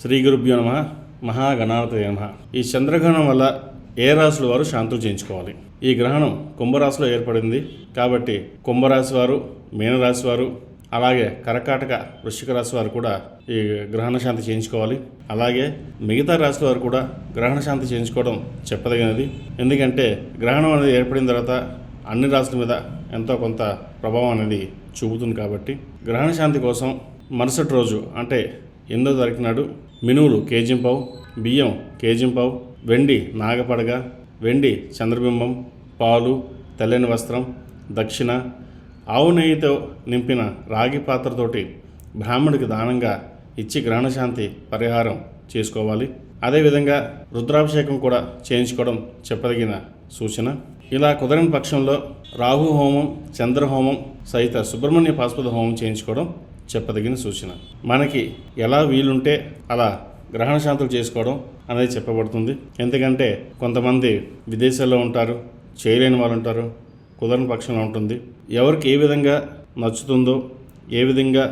శ్రీ గురుభ్యో నమ మహాగణాధిపతి నమ. ఈ చంద్రగ్రహణం వల్ల ఏ రాశుల వారు శాంతులు చేయించుకోవాలి? ఈ గ్రహణం కుంభరాశిలో ఏర్పడింది కాబట్టి కుంభరాశి వారు మీనరాశి వారు అలాగే కరకాటక వృశ్చిక రాశి వారు కూడా ఈ గ్రహణ శాంతి చేయించుకోవాలి. అలాగే మిగతా రాశుల వారు కూడా గ్రహణ శాంతి చేయించుకోవడం చెప్పదగినది. ఎందుకంటే గ్రహణం అనేది ఏర్పడిన తర్వాత అన్ని రాశుల మీద ఎంతో కొంత ప్రభావం అనేది చూపుతుంది కాబట్టి గ్రహణ శాంతి కోసం మరుసటి రోజు అంటే ఎనిమిదో తారీఖు నాడు మినువులు కేజింపావు బియ్యం కేజింపావు వెండి నాగపడగ వెండి చంద్రబింబం పాలు తెల్లని వస్త్రం దక్షిణ ఆవు నెయ్యితో నింపిన రాగి పాత్రతోటి బ్రాహ్మణుడికి దానంగా ఇచ్చి గ్రహణశాంతి పరిహారం చేసుకోవాలి. అదేవిధంగా రుద్రాభిషేకం కూడా చేయించుకోవడం చెప్పదగిన సూచన. ఇలా కుదరని పక్షంలో రాహు హోమం చంద్రహోమం సహిత సుబ్రహ్మణ్య పాస్పద హోమం చేయించుకోవడం చెప్పదగిన సూచన. మనకి ఎలా వీలుంటే అలా గ్రహణ శాంతులు చేసుకోవడం అనేది చెప్పబడుతుంది. ఎందుకంటే కొంతమంది విదేశాల్లో ఉంటారు చేయలేని వాళ్ళు ఉంటారు కుదరని పక్షంలో ఉంటుంది. ఎవరికి ఏ విధంగా నచ్చుతుందో ఏ విధంగా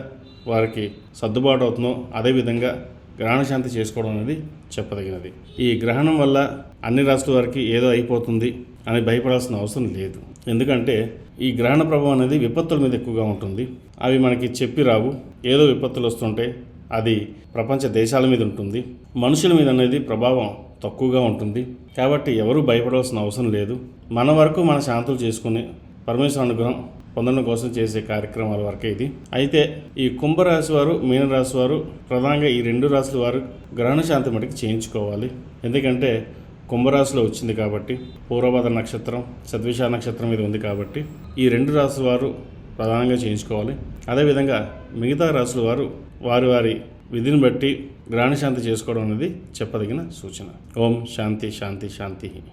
వారికి సర్దుబాటు అవుతుందో అదే గ్రహణశాంతి గ్రహణ శాంతి చేసుకోవడం అనేది చెప్పదగినది. ఈ గ్రహణం వల్ల అన్ని రాష్ట్రాల వారికి ఏదో అయిపోతుంది అని భయపడాల్సిన అవసరం లేదు. ఎందుకంటే ఈ గ్రహణ ప్రభావం అనేది విపత్తుల మీద ఎక్కువగా ఉంటుంది. అవి మనకి చెప్పి రావు. ఏదో విపత్తులు వస్తుంటే అది ప్రపంచ దేశాల మీద ఉంటుంది. మనుషుల మీద అనేది ప్రభావం తక్కువగా ఉంటుంది. కాబట్టి ఎవరూ భయపడవలసిన అవసరం లేదు. మన వరకు మన శాంతులు చేసుకుని పరమేశ్వర అనుగ్రహం పొందడం కోసం చేసే కార్యక్రమాల వరకే ఇది. అయితే ఈ కుంభరాశి వారు మీనరాశి వారు ప్రధానంగా ఈ రెండు రాశుల వారు గ్రహణ శాంతి మటుకు చేయించుకోవాలి. ఎందుకంటే కుంభరాశిలో వచ్చింది కాబట్టి పూర్వభద్ర నక్షత్రం సద్విష నక్షత్రం మీద ఉంది కాబట్టి ఈ రెండు రాశుల వారు ప్రధానంగా చేయించుకోవాలి. అదేవిధంగా మిగతా రాశుల వారు వారి వారి విధిని బట్టి గ్రహణ శాంతి చేసుకోవడం అనేది చెప్పదగిన సూచన. ఓం శాంతి శాంతి శాంతి.